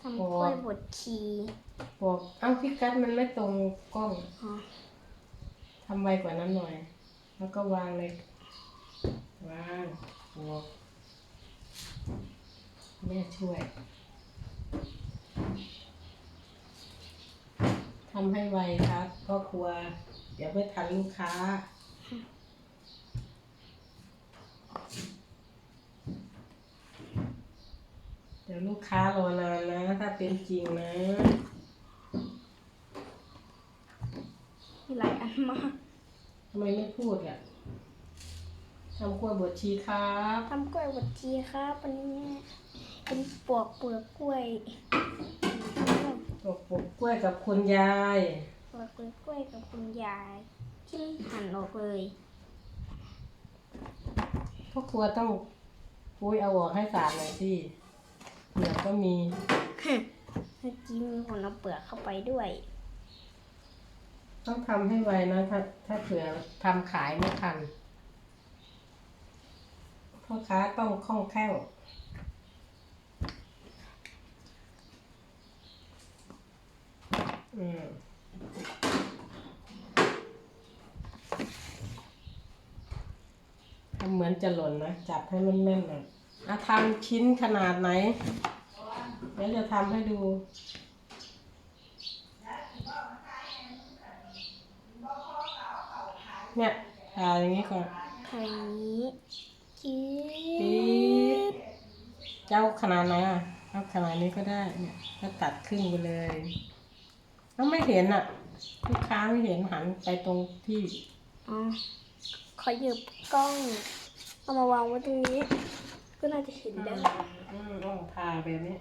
ทำกล้วยบดชีบอกเอ้าพี่กัดมันไม่ตรงกล้องอ๋อทำไวกว่านั้นหน่อย แล้วก็วางเลยวางบอกแม่ช่วยทำให้ไวครับก็ครัว เดี๋ยวไม่ทันลูกค้า ดี๋ยวลูกค้ารอนานนะ ถ้าเป็นจริงนะ มีหลายอันมากทำไมไม่พูดอะทำกล้วยบดชีครับทำกล้วยบดชีครับวันนี้แม่เป็นปลวกเปลือกกล้วยปลูกปลูกกล้วยกับคุณยายปลวกเปลือกกล้วยกับคุณยายที่หั่นออกเลยพ่อครัวต้องปุ้ยเอาออกให้สะอาดหน่อยสิเป ลือกก็มีเมื่อกี้มีคนเอาเปลือกเข้าไปด้วย ต้องทำให้ไวนะถ้าถ้าเผื่อทำขายไม่ทันพ่อค้าต้องคล่องแคล่วอืมทำเหมือนจะหล่นนะ จับให้มันแม่นหน่อยอะทำชิ้นขนาดไหน เดี๋ยวจะทำให้ดู เนี่ยทาอย่างนี้ก่อนไข่นี้จี๊ปี๊ดดเจ้าขนาดไหนอะเอาขนาดนี้ก็ได้ เนี่ยก็ตัดครึ่งไปเลยแล้วไม่เห็นอะ ลูกค้าไม่เห็นหันไปตรงที่อ๋อขอหยิบกล้อง เอามาวางไว้ตรงนี้ ก็น่าจะเห็นอืได้มอืมต้องทาแบบนี้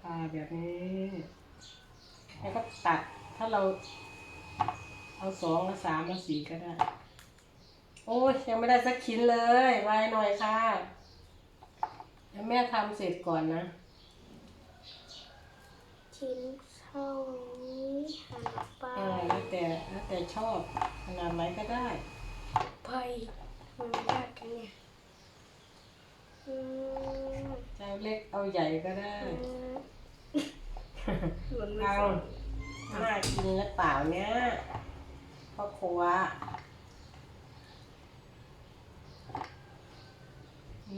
ทาแบบนี้ แล้วก็ตัดถ้าเรา เอาสองเอาสามเอาสี่ก็ได้ โอ้ยยังไม่ได้สักชิ้นเลยไวหน่อยค่ะเดี๋ยวแม่ทำเสร็จก่อนนะ ชิ้นเท่านี้หั่นไปเออแล้วแต่แล้วแต่ชอบขนาดไหนก็ได้ไปมันยากกันเนี่ยอืม จะเอาเล็กเอาใหญ่ก็ได้ อืม หล่นไม่เอาใส่น่ากินหรือเปล่าเนี่ยพ่อครัว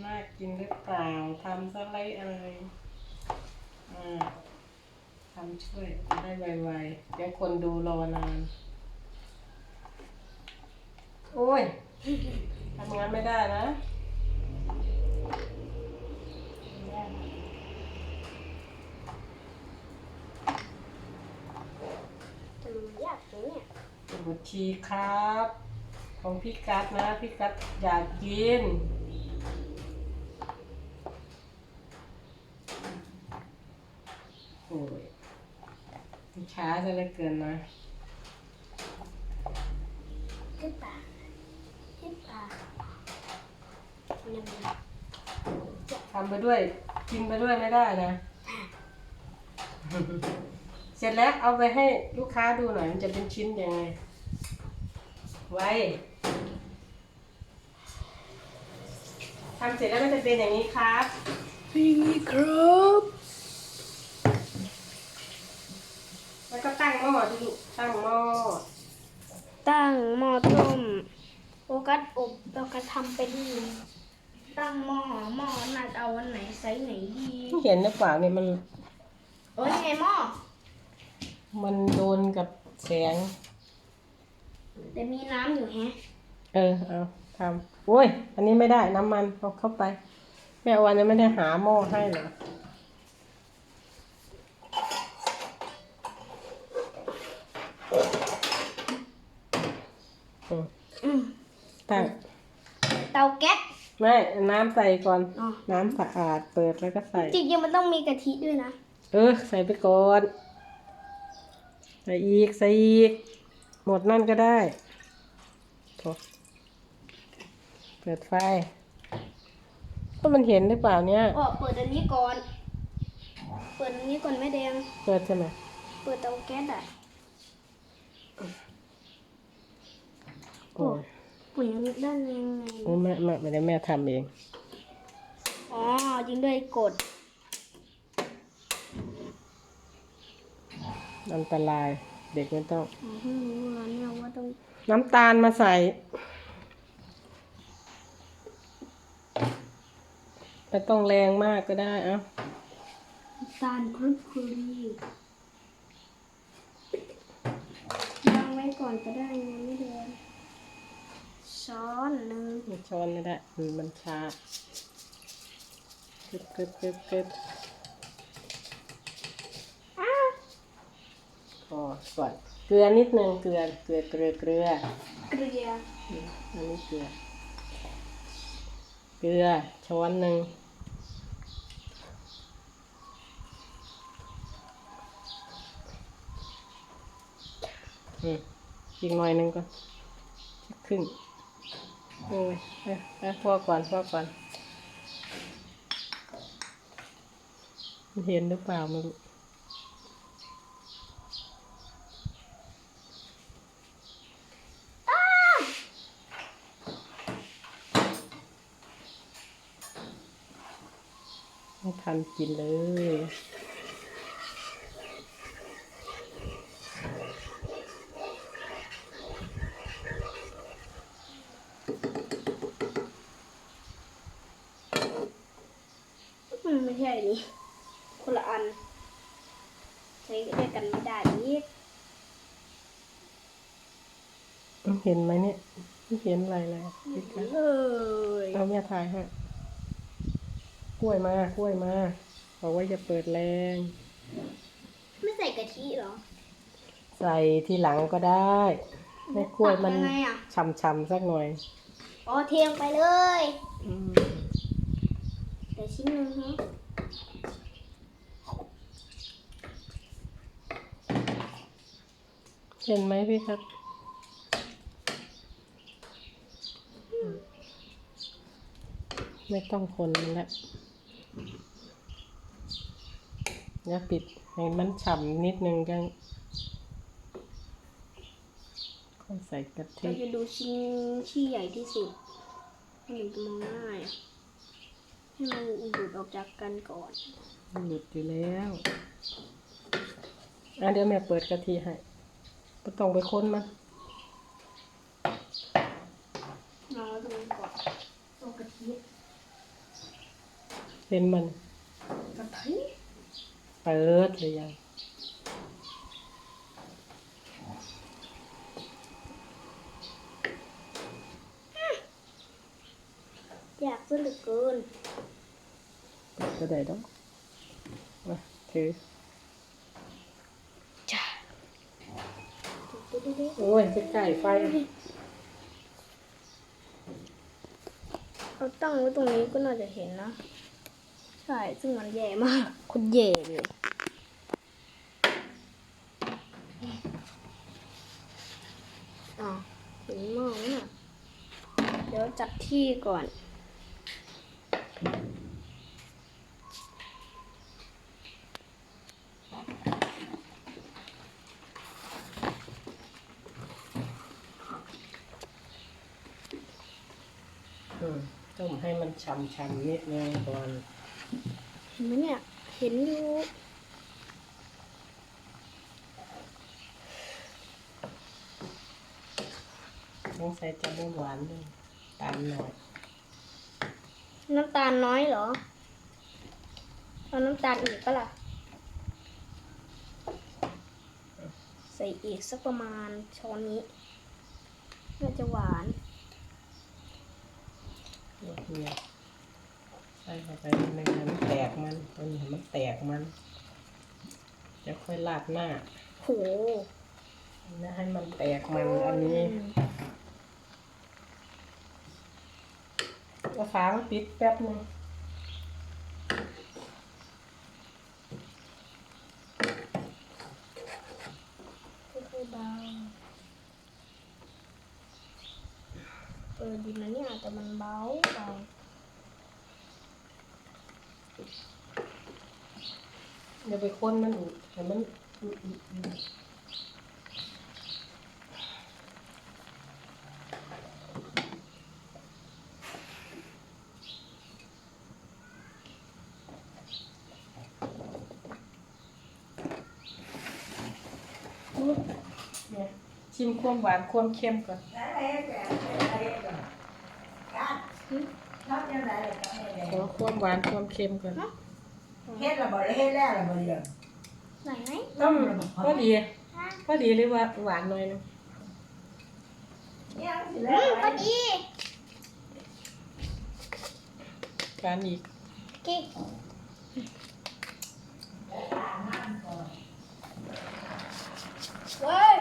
น่ากินหรือเปล่าทำสไลด์อะไรอ่าทำช่วยจะได้ไวๆเดี๋ยวคนดูรอนาน โอ้ยทำงานไม่ได้นะ แต่มันยากตรงเนี่ย สวัสดีครับ ของพี่กัดนะพี่กัดอยากกินโอ้ยมันช้าซะเหลือเกินนะขึ้นตาขึ้นตาทำไปด้วย กินไปด้วยไม่ได้นะ เสร็จแล้วเอาไปให้ลูกค้าดูหน่อยมันจะเป็นชิ้นยังไง ไว้ทำเสร็จแล้วมันจะเป็นอย่างนี้ครับพี่ครับ แล้วก็ตั้งหม้อที่ลูกตั้งหม้อตั้งหม้อต้มโฟกัสอบโฟกัสทำเป็นตั้งหม้อหม้อน่าจะเอาวันไหนไซส์ไหนดีเห็นหรือเปล่าเนี่ยมันโอ้ยไงหม้อมันโดนกับแสง แต่มีน้ำอยู่แฮะเออเอาทำโอ้ย อันนี้ไม่ได้น้ำมันเอาเข้าไป แม่วันนี้ไม่ได้หาหม้อให้เหรออืมอืมตั้งเตาแก๊สไม่น้ำใส่ก่อนอ๋อน้ำสะอาดเปิดแล้วก็ใส่ จริงๆมันต้องมีกะทิด้วยนะ เออ ใส่ไปก่อน ใส่อีก ใส่อีก หมดนั่นก็ได้โถเปิดไฟก็มันเห็นหรือเปล่าเนี่ยอ๋อเปิดอันนี้ก่อน เปิดอันนี้ก่อนแม่แดง เปิดใช่ไหมเปิดเตาแก๊สอะโอ้ยปุ๋ยด้านยังไงโอ้ยแม่แม่ไม่ได้แม่ทำเอง อ๋อจริงด้วยกด อันตราย เด็กไม่ต้อง อ๋อเพิ่งรู้แล้วเนี่ยว่าต้องน้ำตาลมาใส่ไม่ต้องแรงมากก็ได้เอ้าน้ำตาลครุบครีวางไว้ก่อนก็ได้นะไม่แดงช้อนหนึ่งไม่ช้อนไม่ได้ มันมันชาเก็บเก็บเก็บเก็บ อ้าว พ อก่อนเกลือนิดนึงเกลือเกลือเกลือเกลือเกลืออันนี้เกลือ เกลือช้อนหนึ่งอีกหน่อยหนึ่งก่อนครึ่งโอ้ยเอ้ยเอ้ยพอก่อนพอก่อน เห็นหรือเปล่าไม่รู้ ไม่ทันกินเลยอืมไม่ใช่นี่คนละอันใช้ด้วยกันไม่ได้นี่มันเห็นไหมเนี่ยไม่เห็นอะไรเลยพี่คะเลยเอาแม่ถ่ายให้ กล้วยมากล้วยมาบอกว่าจะเปิดแรง ไม่ใส่กะทิเหรอ ใส่ทีหลังก็ได้ให้กล้วยมันตักยังไงอะฉ่ำๆสักหน่อยอ๋อเทลงไปเลยอืมแต่ชิ้นหนึ่งฮะเห็นไหมพี่ครับอืมไม่ต้องคนมันละ อย่าปิดให้มันฉ่ำนิดนึงกันค่อยใส่กะทิเราจะดูชิ้นที่ใหญ่ที่สุดให้มันมองง่ายอะให้มันหลุดออกจากกันก่อนมันหลุดอยู่แล้วอะเดี๋ยวแม่เปิดกะทิให้ไม่ต้องไปค้นมันเราตรงนี้ก่อนตัวกะทิ เป็นมันกะทิเปิดเลยยังอยากซะเหลือเกินเปิดก็ได้ดอกมาถือจ้าโอ้ยจะไก่ไฟเราตั้งไว้ตรงนี้ก็น่าจะเห็นนะ ใช่ ซึ่งมันแย่มาก คุณแย่เลยอ๋อเห็นหม้อไหมน่ะเดี๋ยวจัดที่ก่อนอืมต้มให้มันช่ำๆนิดนึงก่อนเห็นไหมเนี่ย เห็นอยู่ต้องใส่จะไม่หวานด้วยตามหน่อย น้ำตาลน้อยเหรอ เอาน้ำตาลอีกปะล่ะ ใส่อีกสักประมาณช้อนนี้น่าจะหวานเนี่ยใส่เข้าไปนิดนึงให้มันแตกมันตอนนี้ให้มันแตกมัน จะค่อยราดหน้าโหนะให้มันแตกมันอันนี้ก็ฟ้ามันปิดแป๊บนึงค่อยๆเบาเออดีนะเนี่ยแต่มันเบาเบา เดี๋ยวไปค้นมันเห็นมันชิมความหวานความเค็มก่อนขอความหวานความเค็มก่อน เฮ็ดระเบิดเฮ็ดแล้วระเบิดเลยไหนไหมต้มพอดีพอดีหรือว่าหวานหน่อยนึงยังสิอืแล้วมพอดีหวานอีกเก่งเว้ย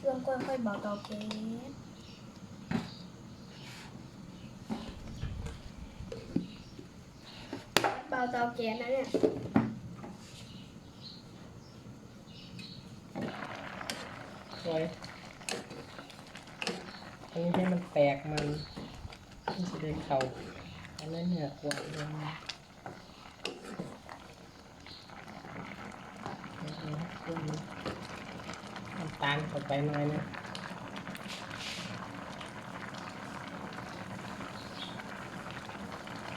เริ่มค่อยๆเบาเตาแก๊สเบาเตาแก๊สนะเนี่ยสวยอันนี้ให้มันแตกมันมันจะได้เข่าอันนั้นเหนือกว่าลงมาน้ำตาลเข้าไปหน่อยนะ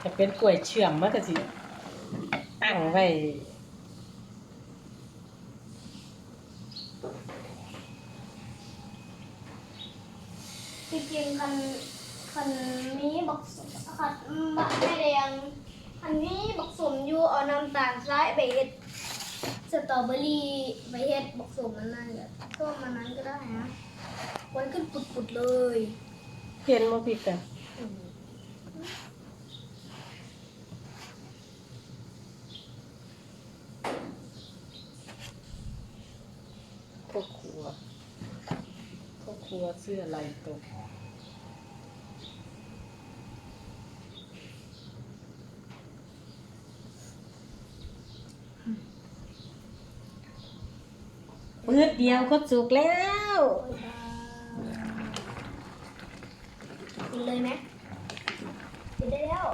จะเป็นกล้วยเชื่อมมันก็สิ ตั้งไว้จริงๆคันคันนี้บักสมคันบักแม่แดงคันนี้บักสมอยู่เอาน้ำตาลทรายไปเฮ็ดสตรอเบอรี่ไปเฮ็ดบักสมมันนั่นแหละก็มันนั้นก็ได้นะวันขึ้นปุดๆเลย เห็นมาพี่กันอืม พ่อครัวพ่อครัวเสื้อลายตกมืดเดียวก็สุกแล้วกินเลยไหมกินได้แล้ว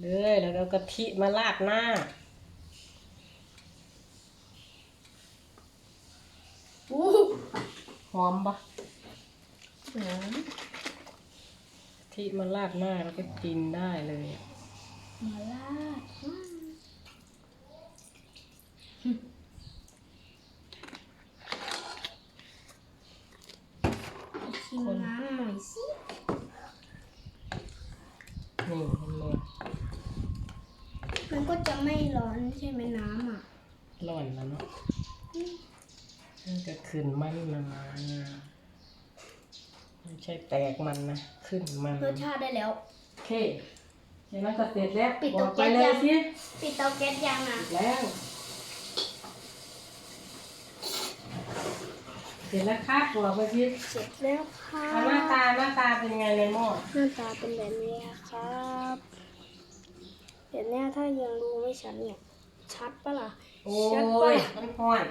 เลยแล้วเรากะทิมาราดหน้า อู้ หอมปะหอมกะทิมาราดหน้าแล้วก็กินได้เลยมาลาดอืมชิมน้ำหน่อยสินี่เห็นไหมมันก็จะไม่ร้อนใช่ไหมน้ำอะ ร้อนแล้วเนาะ มันจะขึ้นมันนะนะไม่ใช่แตกมันนะ ขึ้นมัน รสชาติได้แล้ว โอเคเห็นไหมก็เสร็จแล้วปิดบเตาอกไปแก๊สเลยัยงสิปิดเตาแก๊สยังอะ แล้ว เสร็จแล้วครับบอกไปสิเสร็จแล้วค่ะเอาหน้าตาหน้าตาเป็นยังไงในหม้อ หน้าตาเป็นแบบนี้ครับเดี๋ยวเนี้ถ้ายังดูไม่ชัดเนี่ย ชัดปะล่ะ โอ้ชัดปะยล่ะมันห้อน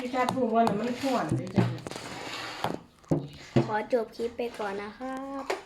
พี่ชาติพูดว่าน่ะมันห้อนเลยจังขอจบคลิปไปก่อนนะครับ